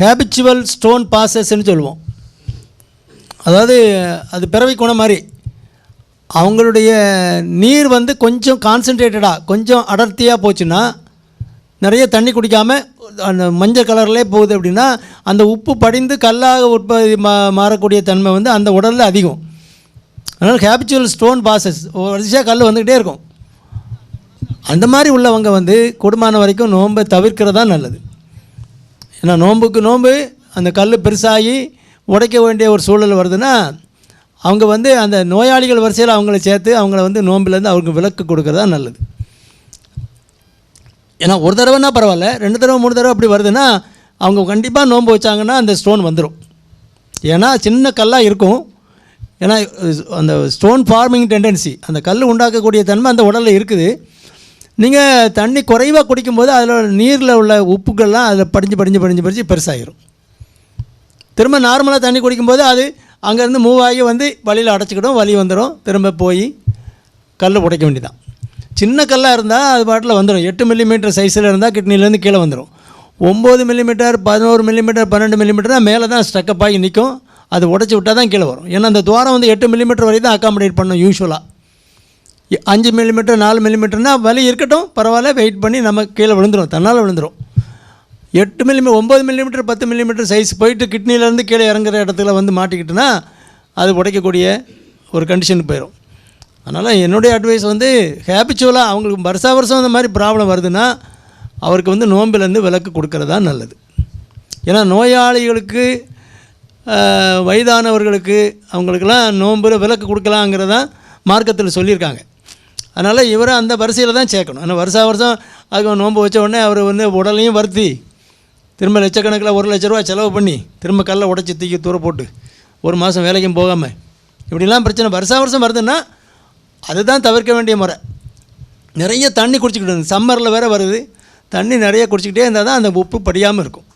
Habitual stone பாசஸ்ன்னு சொல்லுவோம். அதாவது அது பிறவி குணம் மாதிரி. அவங்களுடைய நீர் வந்து கொஞ்சம் கான்சன்ட்ரேட்டடாக கொஞ்சம் அடர்த்தியாக போச்சுன்னா நிறைய தண்ணி குடிக்காமல் அந்த மஞ்சள் கலர்லேயே போகுது அப்படின்னா அந்த உப்பு படிந்து கல்லாக உற்பத்தி மா மாறக்கூடிய தன்மை வந்து அந்த உடலில் அதிகம். அதனால் ஹேபிச்சுவல் ஸ்டோன் பாசஸ் வரிசையாக கல் வந்துக்கிட்டே இருக்கும். அந்த மாதிரி உள்ளவங்க வந்து கூடுமான வரைக்கும் நோன்பை தவிர்க்கிறது தான் நல்லது. ஏன்னா நோன்புக்கு நோன்பு அந்த கல் பெருசாகி உடைக்க வேண்டிய ஒரு சூழல் வருதுன்னா அவங்க வந்து அந்த நோயாளிகள் வரிசையில் அவங்கள சேர்த்து அவங்கள வந்து நோம்பிலேருந்து அவங்களுக்கு விலக்கு கொடுக்கறது தான் நல்லது. ஏன்னா ஒரு தடவைனா பரவாயில்ல ரெண்டு தடவை மூணு தடவை அப்படி வருதுன்னா அவங்க கண்டிப்பாக நோன்பு வச்சாங்கன்னா அந்த ஸ்டோன் வந்துடும் ஏன்னா சின்ன கல்லாக இருக்கும். ஏன்னா அந்த ஸ்டோன் ஃபார்மிங் டெண்டன்சி அந்த கல் உண்டாக்கக்கூடிய தன்மை அந்த உடலில் இருக்குது. நீங்கள் தண்ணி குறைவாக குடிக்கும்போது அதில் நீரில் உள்ள உப்புகள்லாம் அதில் படிஞ்சு படிஞ்சு படிஞ்சு படிஞ்சு பெருசாகிடும் திரும்ப நார்மலாக தண்ணி குடிக்கும்போது அது அங்கேருந்து மூவ் ஆகி வந்து வழியில் அடைச்சிக்கிடும் வலி வந்துடும் திரும்ப போய் கல் உடைக்க வேண்டியதான் சின்ன கல்லாக இருந்தால் அது பாட்டில் வந்துடும் எட்டு மில்லிமீட்டர் சைஸில் இருந்தால் கிட்னிலேருந்து கீழே வந்துடும் ஒம்பது மில்லிமீட்டர் பதினோரு மில்லிமீட்டர் பன்னெண்டு மில்லிமீட்டர்னா மேலே தான் ஸ்டக்கப் ஆகி நிற்கும் அது உடச்சி விட்டால் தான் கீழே வரும். ஏன்னா அந்த துவாரம் வந்து எட்டு மில்லிமீட்டர் வரை தான் அக்காமடேட் பண்ணும் யூஸ்வலாக அஞ்சு மில்லிமீட்டர் நாலு மில்லிமீட்டர்னால் வலி இருக்கட்டும் பரவாயில்ல வெயிட் பண்ணி நம்ம கீழே விழுந்துரும். தன்னால் விழுந்துரும். எட்டு மில்லிமீ ஒம்பது மில்லிமீட்டர் பத்து மில்லிமீட்டர் சைஸ் போயிட்டு கிட்னிலேருந்து கீழே இறங்குற இடத்துல வந்து மாட்டிக்கிட்டுனா அது உடைக்கக்கூடிய ஒரு கண்டிஷனுக்கு போயிடும் அதனால் என்னுடைய அட்வைஸ் வந்து ஹேபிச்சுவலாக அவங்களுக்கு வருஷா வருஷம் அந்த மாதிரி ப்ராப்ளம் வருதுன்னா அவருக்கு வந்து நோம்பிலேருந்து விலக்கு கொடுக்கறது தான் நல்லது. ஏன்னா நோயாளிகளுக்கு வயதானவர்களுக்கு அவங்களுக்கெல்லாம் நோம்பில் விலக்கு கொடுக்கலாங்கிறதான் மார்க்கத்தில் சொல்லியிருக்காங்க. அதனால் இவரை அந்த வரிசையில் தான் சேர்க்கணும். ஆனால் வருஷா வருஷம் அதுக்கு நோன்பு வச்ச உடனே அவர் வந்து உடலையும் வருத்தி திரும்ப லட்சக்கணக்கில் ஒரு லட்ச ரூபா செலவு பண்ணி திரும்ப கல்லை உடச்சி தூக்கி தூர போட்டு ஒரு மாதம் வேலைக்கும் போகாமல் இப்படிலாம் பிரச்சனை வருஷா வருஷம் வருதுன்னா அதுதான் தவிர்க்க வேண்டிய முறை. நிறைய தண்ணி குடிச்சிக்கிட்டு சம்மரில் வேறு வருது. தண்ணி நிறைய குடிச்சிக்கிட்டே இருந்தால் தான் அந்த உப்பு படியாமல் இருக்கும்.